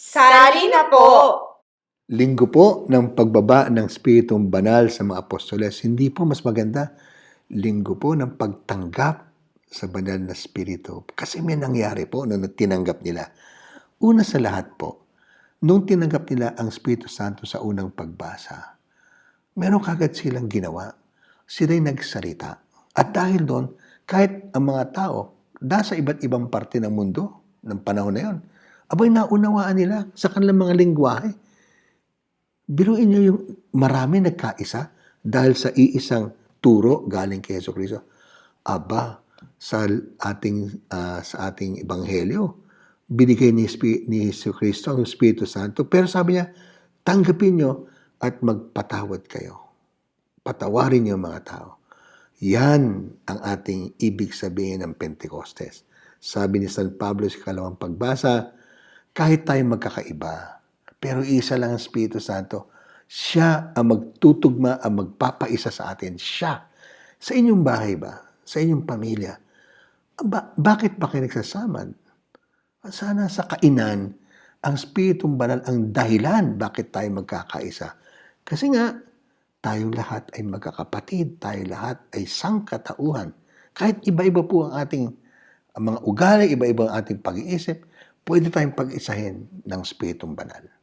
Sali na po! Linggo po ng pagbaba ng Spiritong Banal sa mga apostoles, hindi po mas maganda. Linggo po ng pagtanggap sa banal na Spirito. Kasi may nangyari po nung tinanggap nila. Una sa lahat po, nung tinanggap nila ang Espiritu Santo sa unang pagbasa, meron kagad silang ginawa. Sila'y nagsalita. At dahil doon, kahit ang mga tao, nasa iba't ibang parte ng mundo, ng panahon na yon, abay naunawaan nila sa kanilang mga lingwahe. Biruin niyo yung marami nagkaisa dahil sa iisang turo galing kay Yeso Cristo. Aba, sa ating ah, sa ating ebanghelyo, binigay ni, Spi- ni Yeso Cristo ang Espiritu Santo. Pero sabi niya, tanggapin niyo at magpatawad kayo. Patawarin niyo mga tao. Yan ang ating ibig sabihin ng Pentecostes. Sabi ni San Pablo sa kalawang pagbasa, kahit tayo magkakaiba, pero isa lang ang Espiritu Santo, siya ang magtutugma, ang magpapaisa sa atin. Siya. Sa inyong bahay ba? Sa inyong pamilya? Ba- bakit ba kayo nagsasama? Sana sa kainan, ang Spiritong Banal ang dahilan bakit tayo magkakaisa. Kasi nga, tayong lahat ay magkakapatid, tayo lahat ay sangkatauhan. Kahit iba-iba po ang ating ang mga ugali, iba-iba ang ating pag-iisip, pwede tayong pag-isahin ng Spiritong Banal.